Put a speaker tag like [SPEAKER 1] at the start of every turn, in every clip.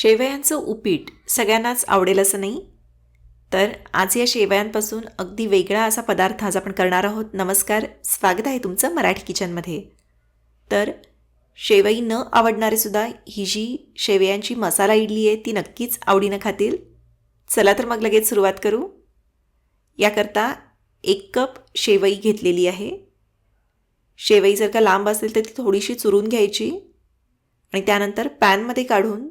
[SPEAKER 1] शेवयांचं उपीट सगळ्यांनाच आवडेल असं नाही? तर आज या शेवयांपासून अगदी वेगळा असा पदार्थ आज आपण करणार आहोत. नमस्कार स्वागत आहे तुमचं मराठी किचनमध्ये. तर शेवई न आवडणारेसुद्धा ही जी शेवयांची मसाला इडली आहे ती नक्कीच आवडीनं खातील. चला तर मग लगेच सुरुवात करू. याकरता एक कप शेवई घेतलेली आहे. शेवई जर का लांब असेल तर ती थोडीशी चुरून घ्यायची आणि त्यानंतर पॅनमध्ये काढून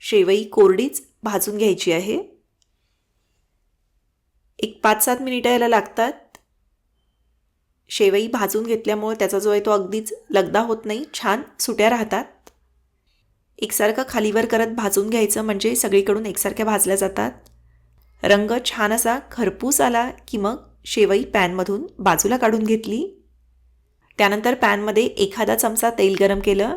[SPEAKER 1] शेवई कोरडीच भाजून घ्यायची आहे. एक पाच सात मिनिटं याला लागतात. शेवई भाजून घेतल्यामुळे त्याचा जो आहे तो अगदीच लगदा होत नाही छान सुट्या राहतात. एकसारखं खालीवर करत भाजून घ्यायचं म्हणजे सगळीकडून एकसारख्या भाजल्या जातात. रंग छान असा खरपूस आला की मग शेवई पॅनमधून बाजूला काढून घेतली. त्यानंतर पॅनमध्ये एखादा चमचा तेल गरम केलं.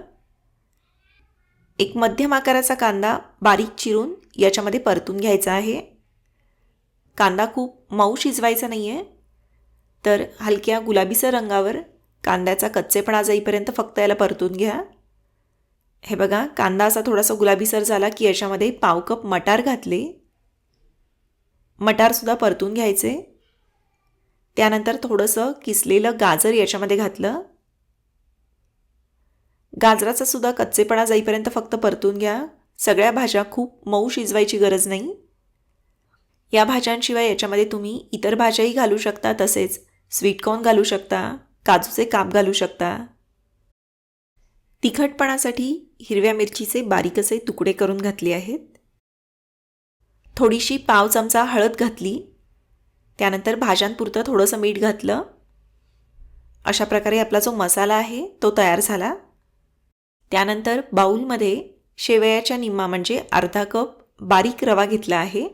[SPEAKER 1] एक मध्यम आकाराचा कांदा बारीक चिरून याच्यामध्ये परतून घ्यायचा आहे. कांदा खूप मऊ शिजवायचा नाही आहे तर हलक्या गुलाबीसर रंगावर कांद्याचा कच्चेपणा जाईपर्यंत फक्त याला परतून घ्या. हे बघा कांदा असा थोडासा गुलाबीसर झाला की याच्यामध्ये पाव कप मटार घातले. मटारसुद्धा परतून घ्यायचे. त्यानंतर थोडंसं किसलेलं गाजर याच्यामध्ये घातलं. गाजराचा सुद्धा कच्चेपणा जाईपर्यंत फक्त परतून घ्या. सगळ्या भाज्या खूप मऊ शिजवायची गरज नाही. या भाज्यांशिवाय याच्यामध्ये तुम्ही इतर भाज्याही घालू शकता तसेच स्वीटकॉर्न घालू शकता काजूचे काप घालू शकता. तिखटपणासाठी हिरव्या मिरचीचे बारीक असे तुकडे करून घातले आहेत. थोडीशी पाव चमचा हळद घातली. त्यानंतर भाज्यांपुरतं थोडंसं मीठ घातलं. अशा प्रकारे आपला जो मसाला आहे तो तयार झाला. त्यानंतर बाऊलमध्ये शेवयाच्या निम्मा म्हणजे अर्धा कप बारीक रवा घेतला आहे.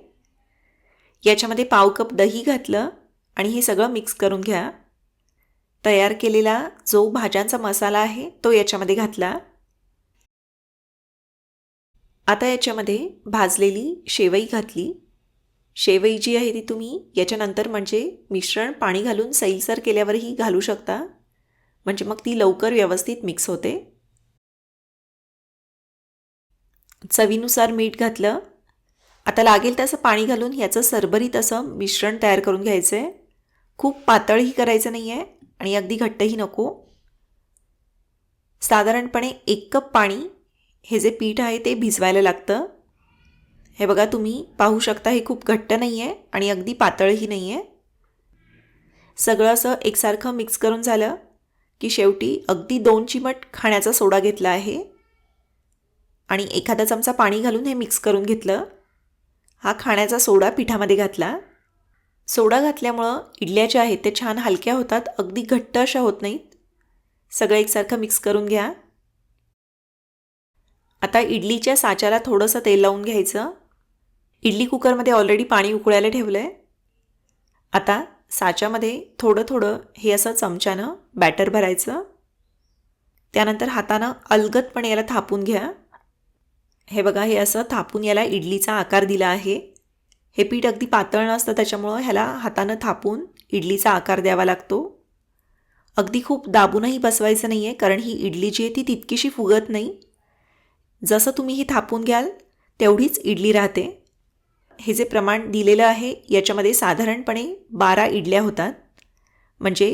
[SPEAKER 1] याच्यामध्ये पाव कप दही घातलं आणि हे सगळं मिक्स करून घ्या. तयार केलेला जो भाज्यांचा मसाला आहे तो याच्यामध्ये घातला. आता याच्यामध्ये भाजलेली शेवई घातली. शेवई जी आहे ती तुम्ही याच्यानंतर म्हणजे मिश्रण पाणी घालून सैलसर केल्यावरही घालू शकता. म्हणजे मग ती लवकर व्यवस्थित मिक्स होते. चवीनुसार मीठ घातलं. आता लागेल तसं पाणी घालून ह्याचं सरबरीत असं मिश्रण तयार करून घ्यायचं आहे खूप पातळही करायचं नाही आहे आणि अगदी घट्टही नको. साधारणपणे एक कप पाणी हे जे पीठ आहे ते भिजवायला लागतं. हे बघा तुम्ही पाहू शकता हे खूप घट्ट नाही आहे आणि अगदी पातळही नाही आहे सगळं असं एकसारखं मिक्स करून झालं की शेवटी अगदी दोन चिमट खाण्याचा सोडा घेतला आहे. आणि एखादा चमचा पाणी घालून हे मिक्स करून घेतलं. हा खाण्याचा सोडा पिठामध्ये घातला. सोडा घातल्यामुळं इडल्या ज्या आहेत त्या छान हलक्या होतात अगदी घट्ट अशा होत नाहीत. सगळं एकसारखं मिक्स करून घ्या. आता इडलीच्या साच्याला थोडंसं तेल लावून घ्यायचं. इडली कुकरमध्ये ऑलरेडी पाणी उकळायला ठेवलं आहे आता साच्यामध्ये थोडं थोडं हे असं चमच्यानं बॅटर भरायचं. त्यानंतर हातानं अलगदपणे याला थापून घ्या. हे बघा हे असं थापून याला इडलीचा आकार दिला आहे. हे पीठ अगदी पातळ नसतं त्याच्यामुळं ह्याला हातानं थापून इडलीचा आकार द्यावा लागतो. अगदी खूप दाबूनही बसवायचं नाही आहे कारण ही इडली जी आहे ती तितकीशी फुगत नाही. जसं तुम्ही ही थापून घ्याल तेवढीच इडली राहते. हे जे प्रमाण दिलेलं आहे याच्यामध्ये साधारणपणे बारा इडल्या होतात. म्हणजे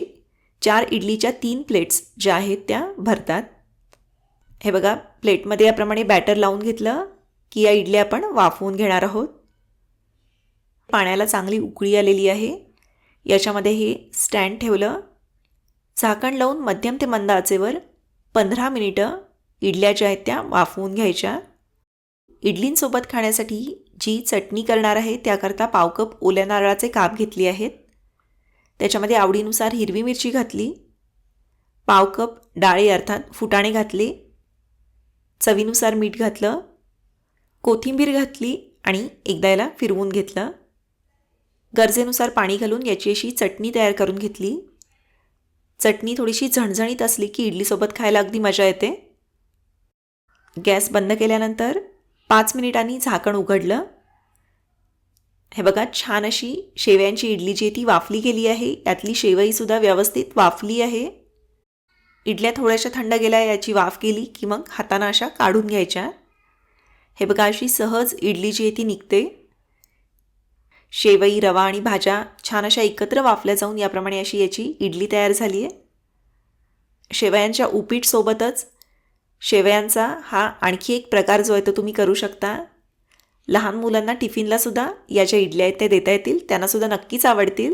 [SPEAKER 1] चार इडलीच्या तीन प्लेट्स ज्या आहेत त्या भरतात. हे बघा प्लेटमध्ये याप्रमाणे बॅटर लावून घेतलं की या इडल्या आपण वाफवून घेणार आहोत. पाण्याला चांगली उकळी आलेली आहे. याच्यामध्ये हे स्टँड ठेवलं. झाकण लावून मध्यम ते मंद आचेवर पंधरा मिनिटं इडल्या ज्या आहेत त्या वाफवून घ्यायच्या. इडलींसोबत खाण्यासाठी जी चटणी करणार आहे त्याकरता पाव कप ओल्या नारळाचे काप घेतले आहेत. त्याच्यामध्ये आवडीनुसार हिरवी मिरची घातली. पाव कप डाळे अर्थात फुटाणे घातले. चवीनुसार मीठ घातलं कोथिंबीर घातली आणि एकदा याला फिरवून घेतलं. गरजेनुसार पाणी घालून याची अशी चटणी तयार करून घेतली. चटणी थोडीशी झणझणीत असली की इडलीसोबत खायला अगदी मजा येते. गॅस बंद केल्यानंतर पाच मिनिटांनी झाकण उघडलं. हे बघा छान अशी शेवयांची इडली जी आहे ती वाफली गेली आहे. यातली शेवईसुद्धा व्यवस्थित वाफली आहे. इडल्या थोड्याशा थंड गेल्या याची वाफ केली की मग हातानं अशा काढून घ्यायच्या. हे बघा अशी सहज इडली जी आहे ती निघते. शेवई रवा आणि भाज्या छान अशा एकत्र वाफल्या जाऊन याप्रमाणे अशी याची इडली तयार झाली आहे शेवयांच्या उपीटसोबतच शेवयांचा हा आणखी एक प्रकार जो आहे तो तुम्ही करू शकता. लहान मुलांना टिफिनलासुद्धा या ज्या इडल्या आहेत त्या देता येतील त्यांनासुद्धा नक्कीच आवडतील.